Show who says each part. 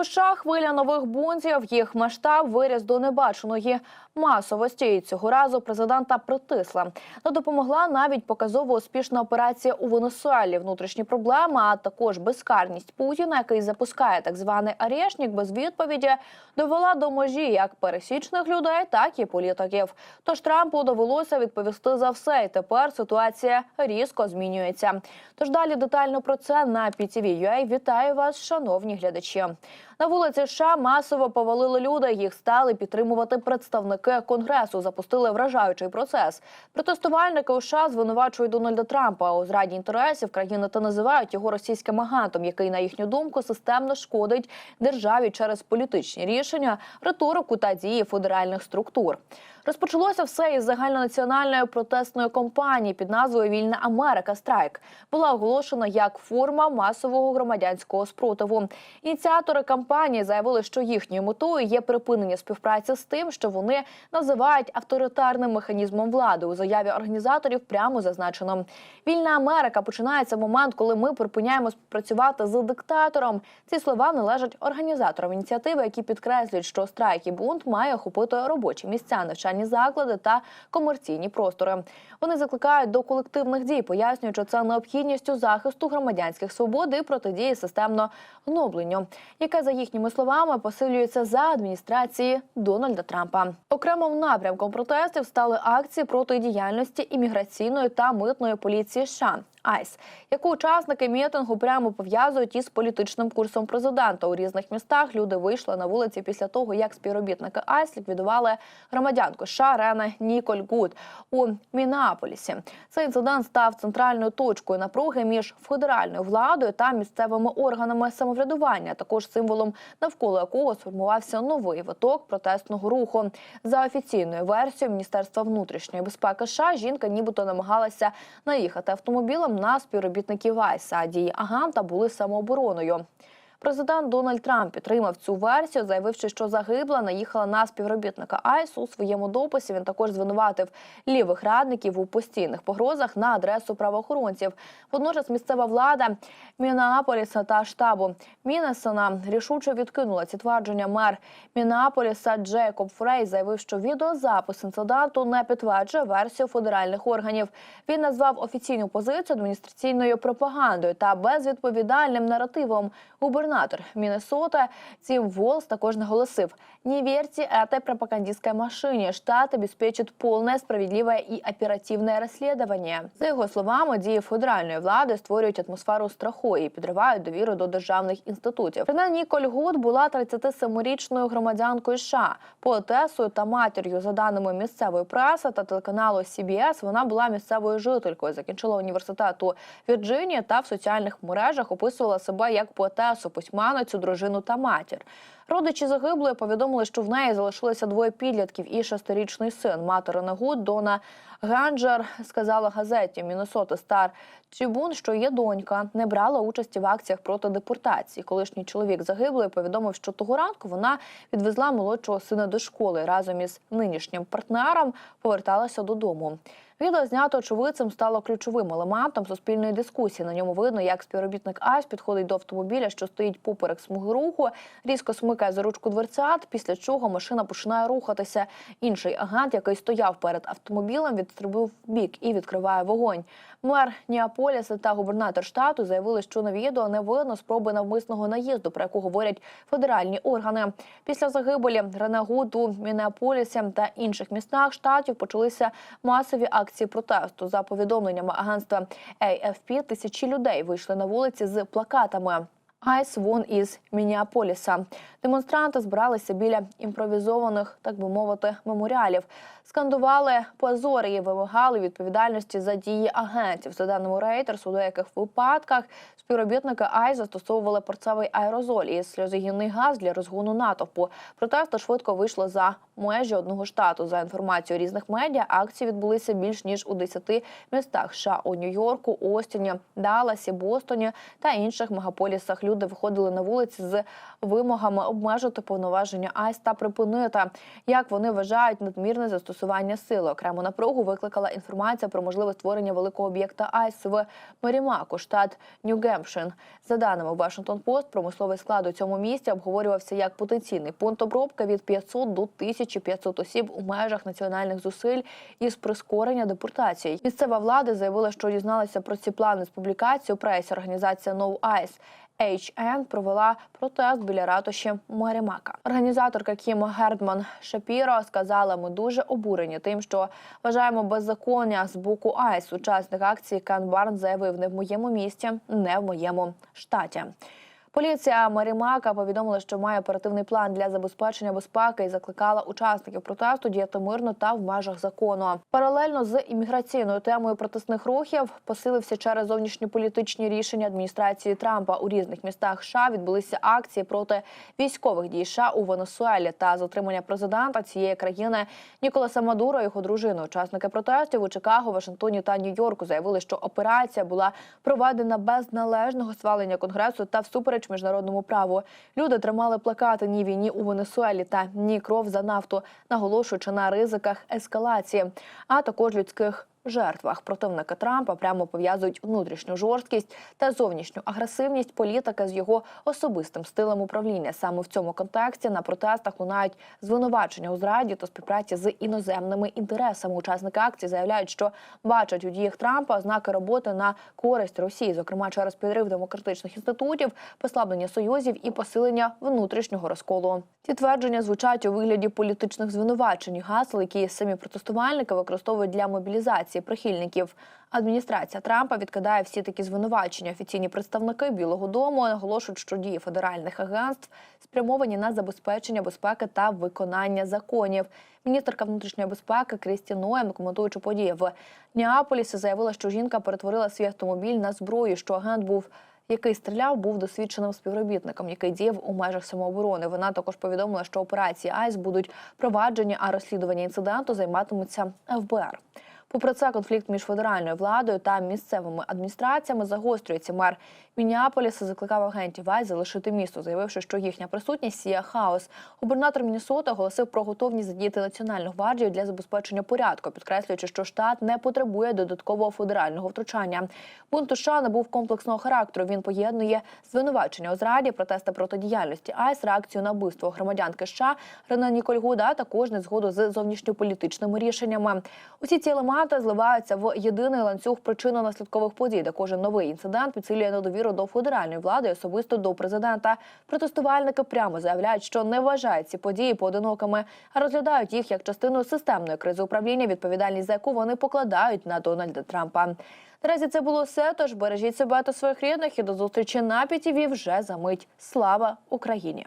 Speaker 1: У США хвиля нових бунтів. Їх масштаб виріс до небаченої масовості. І цього разу президента притисла. Не допомогла навіть показово успішна операція у Венесуелі. Внутрішні проблеми, а також безкарність Путіна, який запускає так званий арешник без відповіді, довела до межі як пересічних людей, так і політиків. Тож Трампу довелося відповісти за все. І тепер ситуація різко змінюється. Тож далі детально про це на PTV.ua. Вітаю вас, шановні глядачі. На вулиці США масово повалили люди. Їх стали підтримувати представники конгресу. Запустили вражаючий процес. Протестувальники у США звинувачують Дональда Трампа у зраді інтересів країни та називають його російським агентом, який на їхню думку системно шкодить державі через політичні рішення, риторику та дії федеральних структур. Розпочалося все із загальнонаціональної протестної кампанії під назвою Вільна Америка Страйк. Була оголошена як форма масового громадянського спротиву. Ініціатори кампанії заявили, що їхньою метою є припинення співпраці з тим, що вони називають авторитарним механізмом влади. У заяві організаторів прямо зазначено: Вільна Америка починається в момент, коли ми припиняємо співпрацювати з диктатором. Ці слова належать організаторам ініціативи, які підкреслюють, що страйк і бунт має охопити робочі місця, навчальні заклади та комерційні простори. Вони закликають до колективних дій, пояснюючи це необхідністю захисту громадянських свобод і протидії системно гнобленню, яке за їхніми словами посилюється за адміністрації Дональда Трампа. Окремим напрямком протестів стали акції проти діяльності імміграційної та митної поліції США. Айс, яку учасники мітингу прямо пов'язують із політичним курсом президента у різних містах. Люди вийшли на вулиці після того, як співробітники Айс ліквідували громадянку США Рене Ніколь Гуд у Мінеаполісі. Цей інцидент став центральною точкою напруги між федеральною владою та місцевими органами самоврядування, також символом навколо якого сформувався новий виток протестного руху. За офіційною версією Міністерства внутрішньої безпеки США жінка нібито намагалася наїхати автомобілем на співробітників Айса. Дії Аганта були самообороною. Президент Дональд Трамп підтримав цю версію, заявивши, що загибла наїхала на співробітника АЙС. У своєму дописі він також звинуватив лівих радників у постійних погрозах на адресу правоохоронців. Водночас місцева влада Мінеаполіса та штабу Мінесона рішуче відкинула ці твердження. Мер Мінеаполіса Джейкоб Фрей заявив, що відеозапис інциденту не підтверджує версію федеральних органів. Він назвав офіційну позицію адміністраційною пропагандою та безвідповідальним наративом. Губернатор Міннесота Тім Волс також наголосив: «Не верьте этой пропагандистской машине. Штат обеспечит полное, справедливое и оперативное розслідування». За його словами, дії федеральної влади створюють атмосферу страху і підривають довіру до державних інститутів. Рене Ніколь Гуд була 37-річною громадянкою США, поетесою та матір'ю. За даними місцевої преси та телеканалу CBS, вона була місцевою жителькою. Закінчила університет у Вірджинії та в соціальних мережах описувала себе як поетесу, письменницю, дружину та матір. Родичі загиблої повідомили, що в неї залишилося двоє підлітків і шестирічний син. Мати Рене Дона Ганджер сказала газеті Міннесота Стар Трибун, що її донька не брала участі в акціях проти депортації. Колишній чоловік загиблої повідомив, що того ранку вона відвезла молодшого сина до школи разом із нинішнім партнером. Поверталася додому. Відео знято очевидцем стало ключовим елементом суспільної дискусії. На ньому видно, як співробітник АЙС підходить до автомобіля, що стоїть поперек смуги руху, різко смикає за ручку дверцят, після чого машина починає рухатися. Інший агент, який стояв перед автомобілем, відстрибнув в бік і відкриває вогонь. Мер Ніаполіса та губернатор штату заявили, що на відео не видно спроби навмисного наїзду, про яку говорять федеральні органи. Після загибелі Рене Гуд Мінеаполісі та інших містах штатів почалися масові акції протесту. За повідомленнями агентства AFP, тисячі людей вийшли на вулиці з плакатами. Айс вон із Мініаполіса. Демонстранти збиралися біля імпровізованих, так би мовити, меморіалів. Скандували позори і вимагали відповідальності за дії агентів. За даними Reuters, у деяких випадках співробітники АЙ застосовували порцевий аерозоль і сльозогінний газ для розгону натовпу. Протести швидко вийшли за межі одного штату. За інформацією різних медіа, акції відбулися більш ніж у 10 містах США у Нью-Йорку, Остіні, Далласі, Бостоні та інших мегаполісах люди виходили на вулиці з вимогами обмежити повноваження АЙС та припинити, як вони вважають надмірне застосування сили. Окрему напругу викликала інформація про можливе створення великого об'єкта АЙС в Мерімаку, штат Нью-Гемпшир. За даними Вашингтон Пост, промисловий склад у цьому місті обговорювався як потенційний пункт обробки від 500 до 1500 осіб у межах національних зусиль із прискорення депортацій. Місцева влада заявила, що дізналася про ці плани з публікації у пресі. Організація No Ice HN провела протест біля ратуші Марімака. Організаторка Кім Гердман Шапіро сказала: ми дуже обурені тим, що вважаємо беззаконня з боку АЙС. Учасник акції Кан Барн заявив: не в моєму місті, не в моєму штаті. Поліція Марімака повідомила, що має оперативний план для забезпечення безпеки і закликала учасників протесту діяти мирно та в межах закону. Паралельно з імміграційною темою протестних рухів посилився через зовнішньополітичні рішення адміністрації Трампа у різних містах. США відбулися акції проти військових дій США у Венесуелі та затримання президента цієї країни Ніколаса Мадуро його дружини. Учасники протестів у Чикаго, Вашингтоні та Нью-Йорку заявили, що операція була проведена без належного свалення конгресу та всупереч міжнародному праву. Люди тримали плакати ні війні у Венесуелі та ні кров за нафту, наголошуючи на ризиках ескалації, а також людських. Жертвах противника Трампа прямо пов'язують внутрішню жорсткість та зовнішню агресивність політика з його особистим стилем управління. Саме в цьому контексті на протестах лунають звинувачення у зраді та співпраці з іноземними інтересами. Учасники акції заявляють, що бачать у діях Трампа ознаки роботи на користь Росії, зокрема через підрив демократичних інститутів, послаблення союзів і посилення внутрішнього розколу. Ці твердження звучать у вигляді політичних звинувачень, і гасел, які самі протестувальники використовують для мобілізації прихильників. Адміністрація Трампа відкидає всі такі звинувачення. Офіційні представники Білого Дому наголошують, що дії федеральних агентств спрямовані на забезпечення безпеки та виконання законів. Міністерка внутрішньої безпеки Крісті Ноєм, коментуючи події в Неаполісі, заявила, що жінка перетворила свій автомобіль на зброю, що агент був який стріляв, був досвідченим співробітником, який діяв у межах самооборони. Вона також повідомила, що операції АЙС будуть проваджені, а розслідування інциденту займатимуться ФБР. Попри це, конфлікт між федеральною владою та місцевими адміністраціями загострюється. Мер Мініаполіса закликав агентів АЙС залишити місто, заявивши, що їхня присутність сіє хаос. Губернатор Міннесоти оголосив про готовність задіяти національну гвардію для забезпечення порядку, підкреслюючи, що штат не потребує додаткового федерального втручання. Бунт у США набув комплексного характеру. Він поєднує звинувачення у зраді, протести проти діяльності АЙС, реакцію на вбивство громадянки США Рена Ніколь Гуда, а також незгоду з зовнішньополітичними рішеннями. Усі ці елементи зливаються в єдиний ланцюг причинно-наслідкових подій, де кожен новий інцидент підсилює недовіру до федеральної влади, і особисто до президента. Протестувальники прямо заявляють, що не вважають ці події поодинокими, а розглядають їх як частину системної кризи управління, відповідальність за яку вони покладають на Дональда Трампа. Наразі це було все. Тож бережіть себе та своїх рідних і до зустрічі на ПІТІВІ вже за мить. Слава Україні!